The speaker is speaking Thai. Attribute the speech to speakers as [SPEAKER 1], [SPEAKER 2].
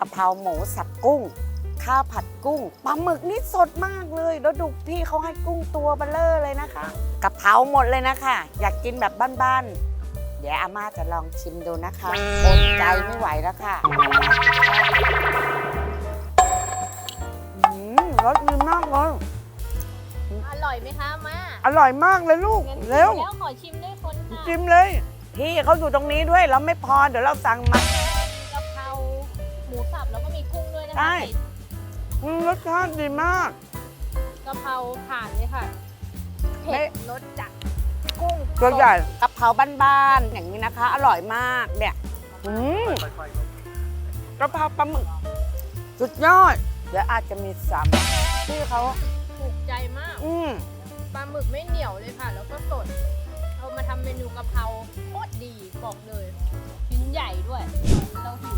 [SPEAKER 1] กะเพราหมูสับกุ้ง ข้าวผัดกุ้งปลาหมึกนี่สดมากเลย แล้วดูพี่เขาให้กุ้งตัวเบลเลอร์เลยนะคะกะเพราหมดเลยนะคะ อยากกินแบบบ้านๆ เดี๋ยวอาม่าจะลองชิมดูนะคะอดใจไม่ไหวแล้วค่ะอืมรสดีมากเลย
[SPEAKER 2] อร่อยไหมคะมา
[SPEAKER 1] อร่อยมากเลยลูก
[SPEAKER 2] งั้น
[SPEAKER 1] เร็ว
[SPEAKER 2] แล้วขอชิมด้วยคนค่ะ
[SPEAKER 1] ชิมเลย พี่เขาอยู่ตรงนี้ด้วยแล้วไม่พอเดี๋ยวเราสั่งมา
[SPEAKER 2] กะเพราห มูสับแล้วก็มีกุ้งด้วยนะ
[SPEAKER 1] ใช่
[SPEAKER 2] คะ
[SPEAKER 1] อืมรสชาติดีมาก
[SPEAKER 2] กะเพราผ่านเลยค่ะ
[SPEAKER 1] ไม่
[SPEAKER 2] เผ็ดรสจัดกุ้ง
[SPEAKER 1] ตัวใหญ่ กะเพราบ้านๆอย่างนี้นะคะ อร่อยมากเนี่ยอืมกะเพราปลาหมึก สุดยอด เดี๋ยวอาจจะมีซ้ำที่เขา
[SPEAKER 2] ถูกใจมาก
[SPEAKER 1] อืม
[SPEAKER 2] ปลาหมึกไม่เหนียวเลยค่ะ แล้วก็สดเอามาทำเมนูกะเพราโคตรดีบอกเลยชิ้นใหญ่ด้วย เราหิว